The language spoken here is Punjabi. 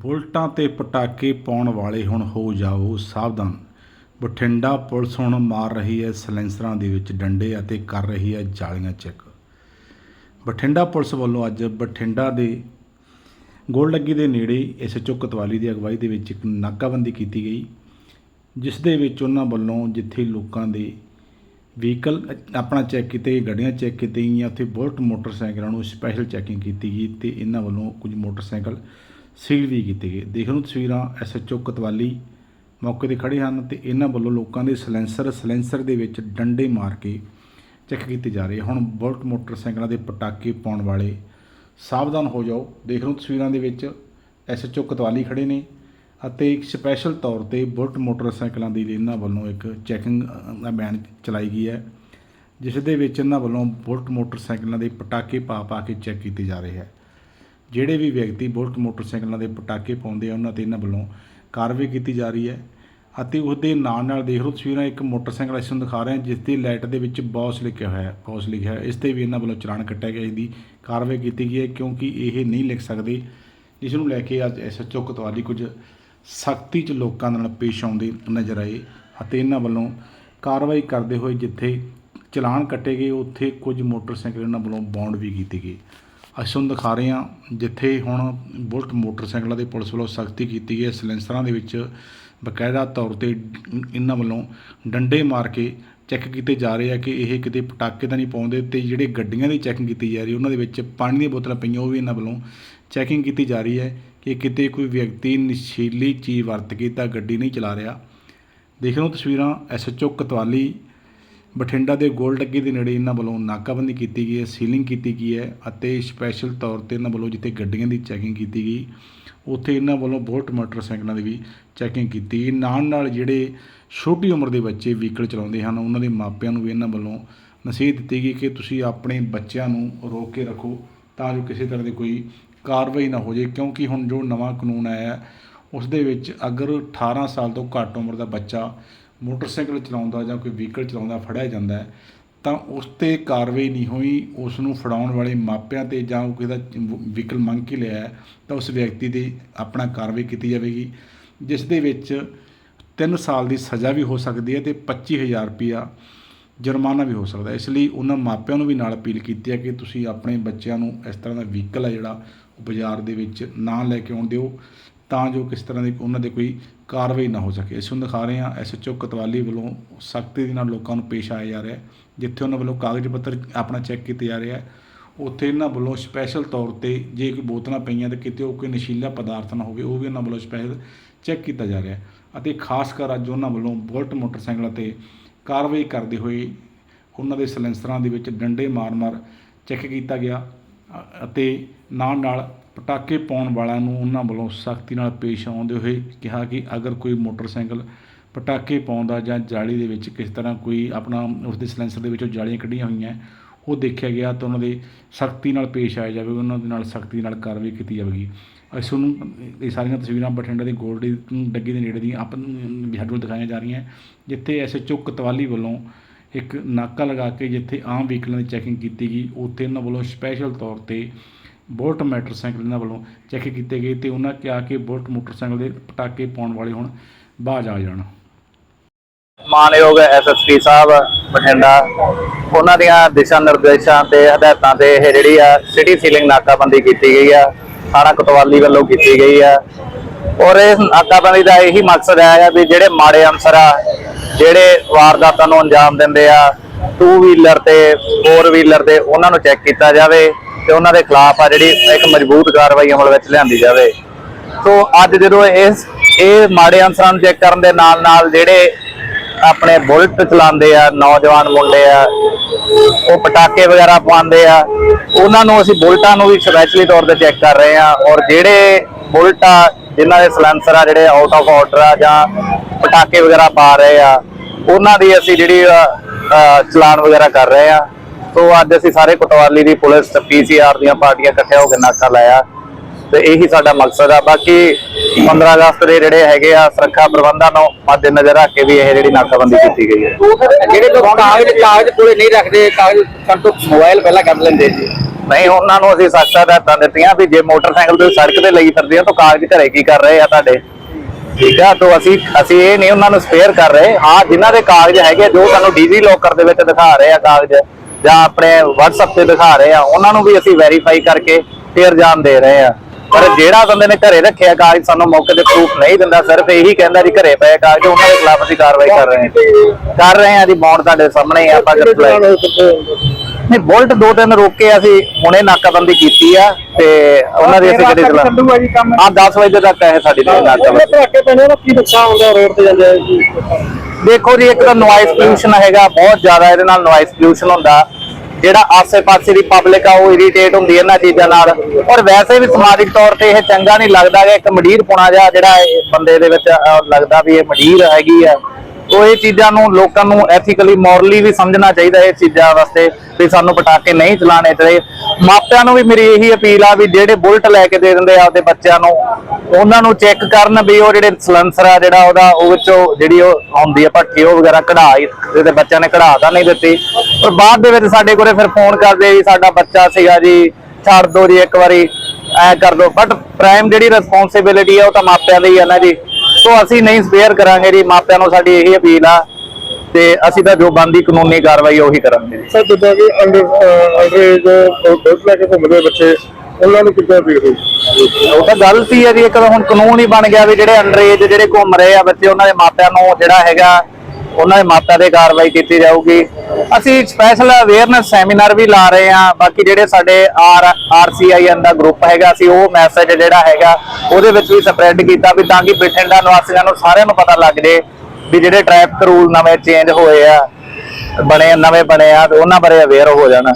ਬੁਲਟਾਂ ਤੇ ਪਟਾਕੇ ਪਾਉਣ ਵਾਲੇ ਹੁਣ ਹੋ ਜਾਓ ਸਾਵਧਾਨ। ਬਠਿੰਡਾ ਪੁਲਿਸ ਹੁਣ ਮਾਰ ਰਹੀ ਹੈ ਸਲੈਂਸਰਾਂ ਦੇ ਵਿੱਚ ਡੰਡੇ ਅਤੇ ਕਰ ਰਹੀ ਹੈ ਜਾਲੀਆਂ ਚੈੱਕ। ਬਠਿੰਡਾ ਪੁਲਿਸ ਵੱਲੋਂ ਅੱਜ ਬਠਿੰਡਾ ਦੇ ਗੋਲਡੱਗੀ ਦੇ ਨੇੜੇ ਐਸਐਚਓ ਕਤਵਾਲੀ ਦੀ ਅਗਵਾਈ ਦੇ ਵਿੱਚ ਇੱਕ ਨਾਕਾਬੰਦੀ ਕੀਤੀ ਗਈ, ਜਿਸ ਦੇ ਵਿੱਚ ਉਹਨਾਂ ਵੱਲੋਂ ਜਿੱਥੇ ਲੋਕਾਂ ਦੇ ਵਹੀਕਲ ਆਪਣਾ ਚੈੱਕ ਕੀਤੇ, ਗੱਡੀਆਂ ਚੈੱਕ ਕੀਤੀਆਂ ਗਈਆਂ, ਉੱਥੇ ਬੁਲਟ ਮੋਟਰਸਾਈਕਲਾਂ ਨੂੰ ਸਪੈਸ਼ਲ ਚੈਕਿੰਗ ਕੀਤੀ ਗਈ ਤੇ ਇਹਨਾਂ ਵੱਲੋਂ ਕੁਝ ਮੋਟਰਸਾਈਕਲ ਸੀਲ ਵੀ ਕੀਤੇ ਗਏ ਦੇਖ ਲਓ ਤਸਵੀਰਾਂ ਐਸਐਚਓ ਕਤਵਾਲੀ ਮੌਕੇ ਤੇ ਖੜੇ ਹਨ ਤੇ ਇਹਨਾਂ ਵੱਲੋਂ ਲੋਕਾਂ ਦੇ ਸਲੈਂਸਰ ਸਲੈਂਸਰ ਦੇ ਵਿੱਚ ਡੰਡੇ ਮਾਰ ਕੇ ਚੈੱਕ ਕੀਤੇ ਜਾ ਰਹੇ ਹੁਣ ਬੁਲਟ ਮੋਟਰਸਾਈਕਲਾਂ ਦੇ ਪਟਾਕੇ ਪਾਉਣ ਵਾਲੇ ਸਾਵਧਾਨ ਹੋ ਜਾਓ। ਦੇਖ ਲਓ ਤਸਵੀਰਾਂ ਦੇ ਵਿੱਚ ਐਸਐਚਓ ਕਤਵਾਲੀ ਖੜੇ ਨੇ ਅਤੇ ਇੱਕ ਸਪੈਸ਼ਲ ਤੌਰ ਤੇ ਬੁਲਟ ਮੋਟਰਸਾਈਕਲਾਂ ਦੀ ਇਹਨਾਂ ਵੱਲੋਂ ਇੱਕ ਚੈਕਿੰਗ ਅਭਿਆਨ ਚਲਾਈ ਗਈ ਹੈ, ਜਿਸ ਦੇ ਵਿੱਚ ਇਹਨਾਂ ਵੱਲੋਂ ਬੁਲਟ ਮੋਟਰਸਾਈਕਲਾਂ ਦੇ ਪਟਾਕੇ ਪਾ ਪਾ ਕੇ ਚੈੱਕ ਕੀਤੇ ਜਾ ਰਹੇ ਹੈ। ਜਿਹੜੇ ਵੀ ਵਿਅਕਤੀ ਬੁਲਟ ਮੋਟਰਸਾਈਕਲਾਂ ਦੇ ਪਟਾਕੇ ਪਾਉਂਦੇ ਆ, ਉਹਨਾਂ ਤੇ ਇਹਨਾਂ ਵੱਲੋਂ ਕਾਰਵਾਈ ਕੀਤੀ ਜਾ ਰਹੀ ਹੈ ਅਤੇ ਉਹਦੇ ਨਾਲ ਨਾਲ ਦੇਖ ਲਓ, ਤਸਵੀਰਾਂ ਇੱਕ ਮੋਟਰਸਾਈਕਲ ਅਸੀਂ ਦਿਖਾ ਰਹੇ ਹਾਂ ਜਿਸ ਦੀ ਲਾਈਟ ਦੇ ਵਿੱਚ ਬੌਸ ਲਿਖਿਆ ਹੋਇਆ ਹੈ, ਬੌਸ ਲਿਖਿਆ ਹੈ। ਇਸ ਤੇ ਵੀ ਇਹਨਾਂ ਵੱਲੋਂ ਚਲਾਨ ਕੱਟਿਆ ਗਿਆ, ਇਹਦੀ ਕਾਰਵਾਈ ਕੀਤੀ ਗਈ ਹੈ, ਕਿਉਂਕਿ ਇਹ ਨਹੀਂ ਲਿਖ ਸਕਦੇ। ਜਿਸ ਨੂੰ ਲੈ ਕੇ ਅੱਜ ਐਸਐਚਓ ਕੋਤਵਾਲੀ ਕੁਝ ਸਖਤੀ ਚ ਲੋਕਾਂ ਨਾਲ ਪੇਸ਼ ਆਉਂਦੇ ਨਜ਼ਰ ਆਏ ਅਤੇ ਇਹਨਾਂ ਵੱਲੋਂ ਕਾਰਵਾਈ ਕਰਦੇ ਹੋਏ ਜਿੱਥੇ ਚਲਾਨ ਕੱਟੇ ਗਏ, ਉੱਥੇ ਕੁਝ ਮੋਟਰਸਾਈਕਲ ਇਹਨਾਂ ਵੱਲੋਂ ਬੌਂਡ ਵੀ ਕੀਤੇ ਗਏ। ਅਸੀਂ ਤੁਹਾਨੂੰ ਦਿਖਾ ਰਹੇ ਹਾਂ ਜਿੱਥੇ ਹੁਣ ਬੁਲਟ ਮੋਟਰਸਾਈਕਲਾਂ ਦੇ ਪੁਲਿਸ ਵੱਲੋਂ ਸਖਤੀ ਕੀਤੀ ਗਈ ਹੈ। ਸਲੈਂਸਰਾਂ ਦੇ ਵਿੱਚ ਬਕਾਇਦਾ ਤੌਰ ਤੇ ਇਹਨਾਂ ਵੱਲੋਂ ਡੰਡੇ ਮਾਰ ਕੇ ਚੈੱਕ ਕੀਤੇ ਜਾ ਰਹੇ ਆ ਕਿ ਇਹ ਕਿਤੇ ਪਟਾਕੇ ਤਾਂ ਨਹੀਂ ਪਾਉਂਦੇ ਤੇ ਜਿਹੜੇ ਗੱਡੀਆਂ ਦੀ ਚੈਕਿੰਗ ਕੀਤੀ ਜਾ ਰਹੀ ਉਹਨਾਂ ਦੇ ਵਿੱਚ ਪਾਣੀ ਦੀਆਂ ਬੋਤਲਾਂ ਪਈਆਂ, ਉਹ ਵੀ ਇਹਨਾਂ ਵੱਲੋਂ ਚੈਕਿੰਗ ਕੀਤੀ ਜਾ ਰਹੀ ਹੈ ਕਿ ਕਿਤੇ ਕੋਈ ਵਿਅਕਤੀ ਨਸ਼ੀਲੀ ਚੀਜ਼ ਵਰਤ ਕੇ ਤਾਂ ਗੱਡੀ ਨਹੀਂ ਚਲਾ ਰਿਹਾ। ਦੇਖ ਲਓ ਤਸਵੀਰਾਂ ਐਸਐਚਓ ਕਤਵਾਲੀ ਬਠਿੰਡਾ ਦੇ ਗੋਲ ਡੱਗੇ ਦੇ ਨੇੜੇ ਇਹਨਾਂ ਵੱਲੋਂ ਨਾਕਾਬੰਦੀ ਕੀਤੀ ਗਈ ਹੈ, ਸੀਲਿੰਗ ਕੀਤੀ ਗਈ ਹੈ ਅਤੇ ਸਪੈਸ਼ਲ ਤੌਰ ਤੇ ਇਹਨਾਂ ਵੱਲੋਂ ਜਿੱਥੇ ਗੱਡੀਆਂ ਦੀ ਚੈਕਿੰਗ ਕੀਤੀ ਗਈ, ਉੱਥੇ ਇਹਨਾਂ ਵੱਲੋਂ ਬੋਲਟ ਮੋਟਰਸਾਈਕਲਾਂ ਦੀ ਵੀ ਚੈਕਿੰਗ ਕੀਤੀ ਗਈ। ਨਾਲ ਨਾਲ ਜਿਹੜੇ ਛੋਟੀ ਉਮਰ ਦੇ ਬੱਚੇ ਵਹੀਕਲ ਚਲਾਉਂਦੇ ਹਨ, ਉਹਨਾਂ ਦੇ ਮਾਪਿਆਂ ਨੂੰ ਵੀ ਇਹਨਾਂ ਵੱਲੋਂ ਨਸੀਹਤ ਦਿੱਤੀ ਗਈ ਕਿ ਤੁਸੀਂ ਆਪਣੇ ਬੱਚਿਆਂ ਨੂੰ ਰੋਕ ਕੇ ਰੱਖੋ ਤਾਂ ਜੋ ਕਿਸੇ ਤਰ੍ਹਾਂ ਦੀ ਕੋਈ ਕਾਰਵਾਈ ਨਾ ਹੋ ਜਾਏ, ਕਿਉਂਕਿ ਹੁਣ ਜੋ ਨਵਾਂ ਕਾਨੂੰਨ ਆਇਆ ਉਸ ਦੇ ਵਿੱਚ ਅਗਰ 18 ਸਾਲ ਤੋਂ ਘੱਟ ਉਮਰ ਦਾ ਬੱਚਾ ਮੋਟਰਸਾਈਕਲ ਚਲਾਉਂਦਾ ਜਾਂ ਕੋਈ ਵਹੀਕਲ ਚਲਾਉਂਦਾ, ਫੜਿਆ ਜਾਂਦਾ ਤਾਂ ਉਸ ਤੇ ਕਾਰਵਾਈ ਨਹੀਂ ਹੋਈ, ਉਸ ਨੂੰ ਫੜਾਉਣ ਵਾਲੇ ਮਾਪਿਆਂ ਤੇ ਜਾਂ ਉਹ ਕਿਸੇ ਦਾ ਵਹੀਕਲ ਮੰਗ ਕੇ ਲਿਆ ਤਾਂ ਉਸ ਵਿਅਕਤੀ ਤੇ ਆਪਣਾ ਕਾਰਵਾਈ ਕੀਤੀ ਜਾਵੇਗੀ, ਜਿਸ ਦੇ ਵਿੱਚ 3 ਸਾਲ ਦੀ ਸਜ਼ਾ ਵੀ ਹੋ ਸਕਦੀ ਹੈ ਤੇ 25000 ਰੁਪਇਆ ਜੁਰਮਾਨਾ ਵੀ ਹੋ ਸਕਦਾ ਇਸ ਲਈ ਉਹਨਾਂ ਮਾਪਿਆਂ ਨੂੰ ਵੀ ਨਾਲ ਅਪੀਲ ਕੀਤੀ ਹੈ ਕਿ ਤੁਸੀਂ ਆਪਣੇ ਬੱਚਿਆਂ ਨੂੰ ਇਸ ਤਰ੍ਹਾਂ ਦਾ ਵਹੀਕਲ ਹੈ ਜਿਹੜਾ ਉਹ ਬਾਜ਼ਾਰ ਦੇ ਵਿੱਚ ਨਾ ਲੈ ਕੇ ਆਉਣ ਦਿਓ। ਤਾਂ ਜੋ ਕਿਸ ਤਰ੍ਹਾਂ ਦੀ ਉਹਨਾਂ ਦੇ ਕੋਈ ਕਾਰਵਾਈ ਨਾ ਹੋ ਸਕੇ। ਇਸ ਨੂੰ ਦਿਖਾ ਰਹੇ ਹਾਂ ਐਸਐਚਓ ਕਤਵਾਲੀ ਵੱਲੋਂ ਸਖਤੀ ਦੇ ਨਾਲ ਲੋਕਾਂ ਨੂੰ ਪੇਸ਼ ਆਇਆ ਜਾ ਰਿਹਾ ਜਿੱਥੇ ਉਹਨਾਂ ਵੱਲੋਂ ਕਾਗਜ਼ ਪੱਤਰ ਆਪਣਾ ਚੈੱਕ ਕੀਤੇ ਜਾ ਰਿਹਾ ਉੱਥੇ ਇਹਨਾਂ ਵੱਲੋਂ ਸਪੈਸ਼ਲ ਤੌਰ ਤੇ ਜੇ ਕੋਈ ਬੋਤਲਾਂ ਪਈਆਂ ਤੇ ਕਿਤੇ ਉਹ ਕੋਈ ਨਸ਼ੀਲਾ ਪਦਾਰਥ ਨਾ ਹੋਵੇ, ਉਹ ਵੀ ਉਹਨਾਂ ਵੱਲੋਂ ਸਪੈਸ਼ਲ ਚੈੱਕ ਕੀਤਾ ਜਾ ਰਿਹਾ ਅਤੇ ਖਾਸ ਕਰ ਅੱਜ ਉਹਨਾਂ ਵੱਲੋਂ ਬੁਲਟ ਮੋਟਰਸਾਈਕਲਾਂ ਤੇ ਕਾਰਵਾਈ ਕਰਦੇ ਹੋਏ ਉਹਨਾਂ ਦੇ ਸਲੈਂਸਰਾਂ ਦੇ ਵਿੱਚ ਡੰਡੇ ਮਾਰ-ਮਾਰ ਚੈੱਕ ਕੀਤਾ ਗਿਆ ਅਤੇ ਨਾਲ ਨਾਲ ਪਟਾਕੇ ਪਾਉਣ ਵਾਲਿਆਂ ਨੂੰ ਉਹਨਾਂ ਵੱਲੋਂ ਸਖਤੀ ਨਾਲ ਪੇਸ਼ ਆਉਂਦੇ ਹੋਏ ਕਿਹਾ ਕਿ ਅਗਰ ਕੋਈ ਮੋਟਰਸਾਈਕਲ ਪਟਾਕੇ ਪਾਉਂਦਾ ਜਾਂ ਜਾਲੀ ਦੇ ਵਿੱਚ ਕਿਸ ਤਰ੍ਹਾਂ ਕੋਈ ਆਪਣਾ ਉਸ ਦੇ ਸਲੈਂਸਰ ਦੇ ਵਿੱਚੋਂ ਜਾਲੀਆਂ ਕੱਢੀਆਂ ਹੋਈਆਂ, ਉਹ ਦੇਖਿਆ ਗਿਆ ਤਾਂ ਉਹਨਾਂ ਦੇ ਸਖਤੀ ਨਾਲ ਪੇਸ਼ ਆਇਆ ਜਾਵੇ, ਉਹਨਾਂ ਦੇ ਨਾਲ ਸਖਤੀ ਨਾਲ ਕਾਰਵਾਈ ਕੀਤੀ ਜਾਵੇਗੀ। ਇਸ ਨੂੰ, ਇਹ ਸਾਰੀਆਂ ਤਸਵੀਰਾਂ ਬਠਿੰਡਾ ਦੀ ਗੋਲਡੀ ਡੱਗੀ ਦੇ ਨੇੜੇ ਦੀਆਂ ਆਪ ਵੀ ਸਾਡੇ ਦਿਖਾਈਆਂ ਜਾ ਰਹੀਆਂ, ਜਿੱਥੇ ਐਸਐਚਓ ਕਤਵਾਲੀ ਵੱਲੋਂ ਇੱਕ ਨਾਕਾ ਲਗਾ ਕੇ ਜਿੱਥੇ ਆਮ ਵਹੀਕਲਾਂ ਦੀ ਚੈਕਿੰਗ ਕੀਤੀ ਗਈ, ਉੱਥੇ ਉਹਨਾਂ ਵੱਲੋਂ ਸਪੈਸ਼ਲ ਤੌਰ ਤੇ ਬੁਲਟ ਮੋਟਰਸਾਈਕਲ ਇਹਨਾਂ ਵੱਲੋਂ ਚੈੱਕ ਕੀਤੇ ਗਏ ਤੇ ਉਹਨਾਂ ਕਿਹਾ ਕਿ ਬੁਲਟ ਮੋਟਰਸਾਈਕਲ ਦੇ ਪਟਾਕੇ ਪਾਉਣ ਵਾਲੇ ਹੁਣ ਬਾਜ਼ ਆ ਜਾਣ। ਮਾਨਯੋਗ ਐਸਐਸਪੀ ਸਾਹਿਬ, ਬਠਿੰਡਾ, ਉਹਨਾਂ ਦੀਆਂ ਦਿਸ਼ਾ ਨਿਰਦੇਸ਼ਾਂ ਤੇ ਹਦਾਇਤਾਂ ਤੇ ਇਹ ਜਿਹੜੀ ਆ ਸਿਟੀ ਸੀਲਿੰਗ ਨਾਕਾਬੰਦੀ ਕੀਤੀ ਗਈ ਆ, ਥਾਣਾ ਕੋਤਵਾਲੀ ਵੱਲੋਂ ਕੀਤੀ ਗਈ ਆ। ਔਰ ਇਸ ਨਾਕਾਬੰਦੀ ਦਾ ਇਹੀ ਮਕਸਦ ਹੈ ਵੀ ਜਿਹੜੇ ਮਾੜੇ ਅਨਸਰ ਆ, ਜਿਹੜੇ ਵਾਰਦਾਤਾਂ ਨੂੰ ਅੰਜਾਮ ਦਿੰਦੇ ਆ ਟੂ ਵੀਲਰ ਤੇ ਫੋਰ ਵੀਲਰ ਤੇ ਉਹਨਾਂ ਨੂੰ ਚੈੱਕ ਕੀਤਾ ਜਾਵੇ। ਤੇ ਉਹਨਾਂ ਦੇ ਖਿਲਾਫ ਆ ਜਿਹੜੀ ਇੱਕ ਮਜ਼ਬੂਤ ਕਾਰਵਾਈ ਅਮਲ ਵਿੱਚ ਲਿਆਂਦੀ ਜਾਵੇ। ਸੋ ਅੱਜ ਜਦੋਂ ਇਸ ਇਹ ਮਾੜੇ ਅਨਸਰਾਂ ਨੂੰ ਚੈੱਕ ਕਰਨ ਦੇ ਨਾਲ ਨਾਲ ਜਿਹੜੇ ਆਪਣੇ ਬੁਲਟ ਚਲਾਉਂਦੇ ਆ, ਨੌਜਵਾਨ ਮੁੰਡੇ ਆ, ਉਹ ਪਟਾਕੇ ਵਗੈਰਾ ਪਾਉਂਦੇ ਆ, ਉਹਨਾਂ ਨੂੰ ਅਸੀਂ ਬੁਲਟਾਂ ਨੂੰ ਵੀ ਸਪੈਸ਼ਲੀ ਤੌਰ ਤੇ ਚੈੱਕ ਕਰ ਰਹੇ ਆ ਔਰ ਜਿਹੜੇ ਬੁਲਟ ਆ, ਜਿਨ੍ਹਾਂ ਦੇ ਸਲੈਂਸਰ ਆ ਜਿਹੜੇ ਆਊਟ ਆਫ ਆਰਡਰ ਆ ਜਾਂ ਪਟਾਕੇ ਵਗੈਰਾ ਪਾ ਰਹੇ ਆ, ਉਹਨਾਂ ਦੀ ਅਸੀਂ ਜਿਹੜੀ ਚਲਾਨ ਵਗੈਰਾ ਕਰ ਰਹੇ ਆ। ਸੋ ਅੱਜ ਅਸੀਂ ਸਾਰੇ ਕੋਤਵਾਲੀ ਦੀ ਪੁਲਿਸ ਪੀਸੀਆਰ ਦੀਆਂ ਪਾਰਟੀਆਂ ਇਕੱਠੇ ਹੋ ਕੇ ਨਾਕਾ ਲਾਇਆ ਤੇ ਇਹੀ ਸਾਡਾ ਮਕਸਦ ਆ। ਬਾਕੀ 15 ਅਗਸਤ ਦੇ ਜਿਹੜੇ ਹੈਗੇ ਆ ਸੁਰੱਖਿਆ ਪ੍ਰਬੰਧਾਂ ਨੂੰ ਮੱਦੇ ਨਜ਼ਰ ਰੱਖ ਕੇ ਵੀ ਇਹ ਜਿਹੜੀ ਨਾਕਾਬੰਦੀ ਕੀਤੀ ਗਈ ਹੈ। ਜਿਹੜੇ ਲੋਕ ਕਾਗਜ਼ ਕਾਗਜ਼ ਪੂਰੇ ਨਹੀਂ ਰੱਖਦੇ ਕਾਗਜ਼ ਤੋਂ ਮੋਬਾਈਲ ਪਹਿਲਾਂ ਕੱਢ ਲੈਂਦੇ ਜੀ। ਨਹੀਂ ਉਹਨਾਂ ਨੂੰ ਅਸੀਂ ਸਖਤ ਹਦਾਇਤਾਂ ਦਿੱਤੀਆਂ ਵੀ ਜੇ ਮੋਟਰਸਾਈਕਲ ਤੁਸੀਂ ਸੜਕ ਤੇ ਲਈ ਫਿਰਦੇ ਹੋ ਤਾਂ ਕਾਗਜ਼ ਘਰੇ ਕੀ ਕਰ ਰਹੇ ਆ ਤੁਹਾਡੇ? ਠੀਕ ਆ ਤਾਂ ਅਸੀਂ ਅਸੀਂ ਇਹ ਨਹੀਂ ਉਹਨਾਂ ਨੂੰ ਸਪੇਅਰ ਕਰ ਰਹੇ। ਹਾਂ ਜਿਨ੍ਹਾਂ ਦੇ ਕਾਗਜ਼ ਹੈਗੇ ਜੋ ਸਾਨੂੰ ਡੀਜੀ ਲੋਕਰ ਦੇ ਵਿੱਚ ਦਿਖਾ ਰਹੇ ਆ ਕਾਗਜ਼ ਜਾਂ ਆਪਣੇ WhatsApp ਤੇ ਦਿਖਾ ਰਹੇ ਆ ਉਹਨਾਂ ਨੂੰ ਵੀ ਅਸੀਂ ਵੈਰੀਫਾਈ ਕਰਕੇ ਫੇਰ ਜਾਣ ਦੇ ਰਹੇ ਆ। ਪਰ ਜਿਹੜਾ ਬੰਦੇ ਨੇ ਘਰੇ ਰੱਖਿਆ ਕਾਗਜ਼ ਸਾਨੂੰ ਮੌਕੇ ਤੇ ਪ੍ਰੂਫ ਨਹੀਂ ਦਿੰਦਾ ਸਿਰਫ ਇਹੀ ਕਹਿੰਦਾ ਜੀ ਘਰੇ ਪਏ ਕਾਗਜ਼ ਉਹਨਾਂ ਦੇ ਖਿਲਾਫ ਅਸੀਂ ਕਾਰਵਾਈ ਕਰ ਰਹੇ ਹਾਂ। ਕਰ ਰਹੇ ਹਾਂ ਜੀ ਬੌਂਡ ਤੁਹਾਡੇ ਸਾਹਮਣੇ ਆਪਾਂ ਕਿਹੜੇ ਨਹੀਂ ਬੁਲਟ ਦੋ ਤਿੰਨ ਰੋਕ ਕੇ ਅਸੀਂ ਹੁਣੇ ਨਾਕਾਬੰਦੀ ਕੀਤੀ ਆ ਤੇ ਉਹਨਾਂ ਦੀ ਅਸੀਂ ਕਿਹੜੇ ਚਲਾ ਚੱਲੂਗਾ ਜੀ ਕੰਮ ਆ 10 ਵਜੇ ਤੱਕ ਹੈ ਸਾਡੀ ਜਿਹੜੇ ਨਾਕਾਬੰਦੀ। ਧੜਾਕੇ ਪੈਣੇ ਉਹਦਾ ਕੀ ਨੁਕਸਾਨ ਹੁੰਦਾ ਰੋਡ ਤੇ ਜਾਂਦੇ ਦੇਖੋ ਜੀ ਇੱਕ ਤਾਂ ਨੋਇਸ ਪੋਲੂਸ਼ਨ ਹੈਗਾ ਬਹੁਤ ਜ਼ਿਆਦਾ ਇਹਦੇ ਨਾਲ ਨੋਇਸ ਪੋਲੂਸ਼ਨ ਹੁੰਦਾ। ਜਿਹੜਾ ਆਸੇ-ਪਾਸੇ ਦੀ ਪਬਲਿਕ ਆ ਉਹ ਇਰੀਟੇਟ ਹੁੰਦੀ ਹੈ ਇਹਨਾਂ ਚੀਜ਼ਾਂ ਨਾਲ। ਔਰ ਵੈਸੇ ਵੀ ਸਮਾਜਿਕ ਤੌਰ ਤੇ ਇਹ ਚੰਗਾ ਨਹੀਂ ਲੱਗਦਾ ਕਿ ਇੱਕ ਮਡੀਰ ਪੁਣਾ ਜਿਹਾ ਜਿਹੜਾ ਇਹ ਬੰਦੇ ਦੇ ਵਿੱਚ ਲੱਗਦਾ ਵੀ ਇਹ ਮਡੀਰ ਹੈਗੀ ਆ। ਉਹ ਇਹ ਚੀਜ਼ਾਂ ਨੂੰ ਲੋਕਾਂ ਨੂੰ ਐਥੀਕਲੀ ਮੋਰਲੀ ਵੀ ਸਮਝਣਾ ਚਾਹੀਦਾ ਇਹ ਚੀਜ਼ਾਂ ਵਾਸਤੇ ਵੀ ਸਾਨੂੰ ਪਟਾਕੇ ਨਹੀਂ ਚਲਾਣੇ ਚਾਹੀਦੇ ਮਾਪਿਆਂ ਨੂੰ ਵੀ ਮੇਰੀ ਇਹੀ ਅਪੀਲ ਆ ਵੀ ਜਿਹੜੇ ਬੁਲਟ ਲੈ ਕੇ ਦੇ ਦਿੰਦੇ ਆ ਆਪਦੇ ਬੱਚਿਆਂ ਨੂੰ, ਉਹਨਾਂ ਨੂੰ ਚੈੱਕ ਕਰਨ ਵੀ ਉਹ ਜਿਹੜੇ ਸਲੈਂਸਰ ਆ, ਜਿਹੜਾ ਉਹਦਾ ਉਹ ਵਿੱਚੋਂ ਜਿਹੜੀ ਉਹ ਆਉਂਦੀ ਆ ਭੱਠੀ, ਉਹ ਵਗੈਰਾ ਕਢਾਈ ਜਿਹਦੇ ਬੱਚਿਆਂ ਨੇ ਕਢਾ ਤਾਂ ਨਹੀਂ ਦਿੱਤੀ। ਪਰ ਬਾਅਦ ਦੇ ਵਿੱਚ ਸਾਡੇ ਕੋਲੇ ਫਿਰ ਫੋਨ ਕਰਦੇ ਵੀ ਸਾਡਾ ਬੱਚਾ ਸੀਗਾ ਜੀ, ਛੱਡ ਦਿਓ ਜੀ ਇੱਕ ਵਾਰੀ, ਐ ਕਰ ਦਿਓ ਬਟ ਪ੍ਰਾਈਮ ਜਿਹੜੀ ਰਿਸਪੌਂਸਿਬਿਲਿਟੀ ਆ ਉਹ ਤਾਂ ਮਾਪਿਆਂ ਦੀ ਆ ਨਾ ਜੀ। ਸੋ ਅਸੀਂ ਨਹੀਂ ਸਪੇਅਰ ਕਰਾਂਗੇ ਜੀ ਮਾਪਿਆਂ ਨੂੰ ਸਾਡੀ ਇਹੀ ਅਪੀਲ ਆ ਤੇ ਅਸੀਂ ਤਾਂ ਜੋ ਬੰਦੀ ਕਾਨੂੰਨੀ ਕਾਰਵਾਈ ਉਹੀ ਕਰਾਂਗੇ ਸਰ ਜਿੱਦਾਂ ਕਿ ਅੰਡਰ ਅੰਡਰੇਜ ਦੁੱਧ ਲੈ ਕੇ ਘੁੰਮਦੇ ਬੱਚੇ ਉਹਨਾਂ ਨੂੰ ਕਿੱਦਾਂ ਦੇਖਦੇ ਉਹ ਤਾਂ ਗਲਤੀ ਹੈ ਜੀ ਇੱਕ ਤਾਂ ਹੁਣ ਕਾਨੂੰਨ ਹੀ ਬਣ ਗਿਆ ਵੀ ਜਿਹੜੇ ਅੰਡਰ ਏਜ ਜਿਹੜੇ ਘੁੰਮ ਰਹੇ ਆ ਬੱਚੇ ਉਹਨਾਂ ਦੇ ਮਾਪਿਆਂ ਨੂੰ ਜਿਹੜਾ ਹੈਗਾ ਉਹਨਾਂ ਦੇ ਮਾਤਾ ਤੇ ਕਾਰਵਾਈ ਕੀਤੀ ਜਾਊਗੀ। ਅਸੀਂ ਸਪੈਸ਼ਲ ਅਵੇਅਰਨੈਸ ਸੈਮੀਨਾਰ ਵੀ ਲਾ ਰਹੇ ਹਾਂ। ਬਾਕੀ ਜਿਹੜੇ ਸਾਡੇ ਆਰ ਆਰਸੀਆਈਐਨ ਦਾ ਗਰੁੱਪ ਹੈਗਾ, ਅਸੀਂ ਉਹ ਮੈਸੇਜ ਜਿਹੜਾ ਹੈਗਾ, ਉਹਦੇ ਵਿੱਚ ਵੀ ਸਪਰੈਡ ਕੀਤਾ ਵੀ ਤਾਂ ਕਿ ਬਠਿੰਡਾ ਨਿਵਾਸੀਆਂ ਨੂੰ ਸਾਰਿਆਂ ਨੂੰ ਪਤਾ ਲੱਗ ਜੇ ਵੀ ਜਿਹੜੇ ਟ੍ਰੈਫਿਕ ਰੂਲ ਨਵੇਂ ਚੇਂਜ ਹੋਏ ਆ, ਬਣੇ, ਨਵੇਂ ਬਣੇ ਆ ਉਹਨਾਂ ਬਾਰੇ ਅਵੇਅਰ ਹੋ ਜਾਣਾ।